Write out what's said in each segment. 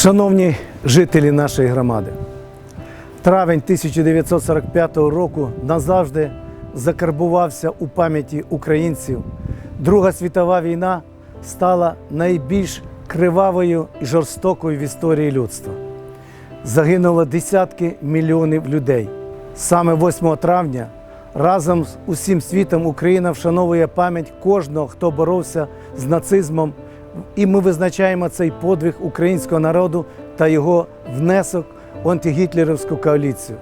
Шановні жителі нашої громади, травень 1945 року назавжди закарбувався у пам'яті українців. Друга світова війна стала найбільш кривавою і жорстокою в історії людства. Загинуло десятки мільйонів людей. Саме 8 травня разом з усім світом Україна вшановує пам'ять кожного, хто боровся з нацизмом, і ми визначаємо цей подвиг українського народу та його внесок в антигітлерівську коаліцію.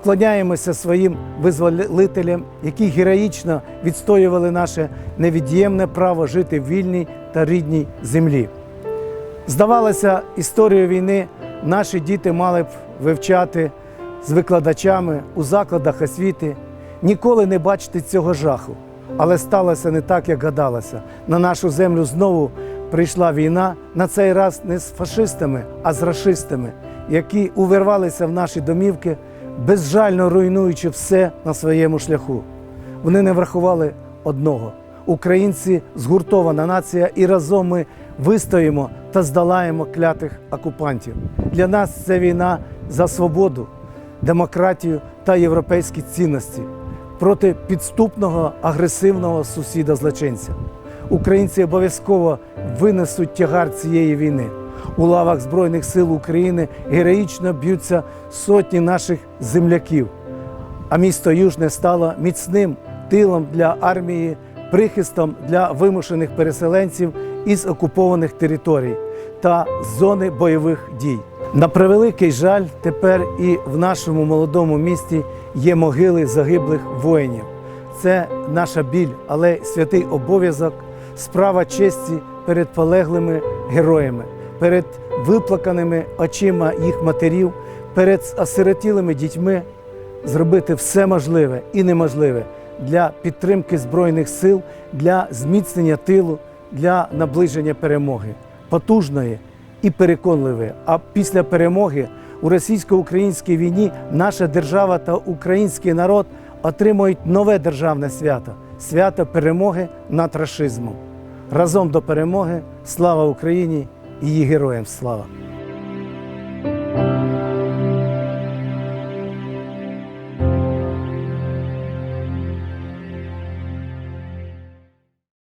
Вклоняємося своїм визволителям, які героїчно відстоювали наше невід'ємне право жити в вільній та рідній землі. Здавалося, історію війни наші діти мали б вивчати з викладачами у закладах освіти, ніколи не бачити цього жаху. Але сталося не так, як гадалося. На нашу землю знову прийшла війна, на цей раз не з фашистами, а з рашистами, які увірвалися в наші домівки, безжально руйнуючи все на своєму шляху. Вони не врахували одного. Українці згуртована нація, і разом ми вистоїмо та здолаємо клятих окупантів. Для нас це війна за свободу, демократію та європейські цінності проти підступного агресивного сусіда-злочинця. Українці обов'язково винесуть тягар цієї війни. У лавах Збройних сил України героїчно б'ються сотні наших земляків а місто Южне стало міцним тилом для армії, прихистом для вимушених переселенців із окупованих територій та зони бойових дій. На превеликий жаль, тепер і в нашому молодому місті є могили загиблих воїнів. Це наша біль, але святий обов'язок, справа честі перед полеглими героями, перед виплаканими очима їх матерів, перед осиротілими дітьми зробити все можливе і неможливе для підтримки Збройних сил, для зміцнення тилу, для наближення перемоги, потужної і переконливої. А після перемоги у російсько-українській війні наша держава та український народ отримують нове державне свято свято перемоги над рашизмом. Разом до перемоги слава Україні і її героям слава!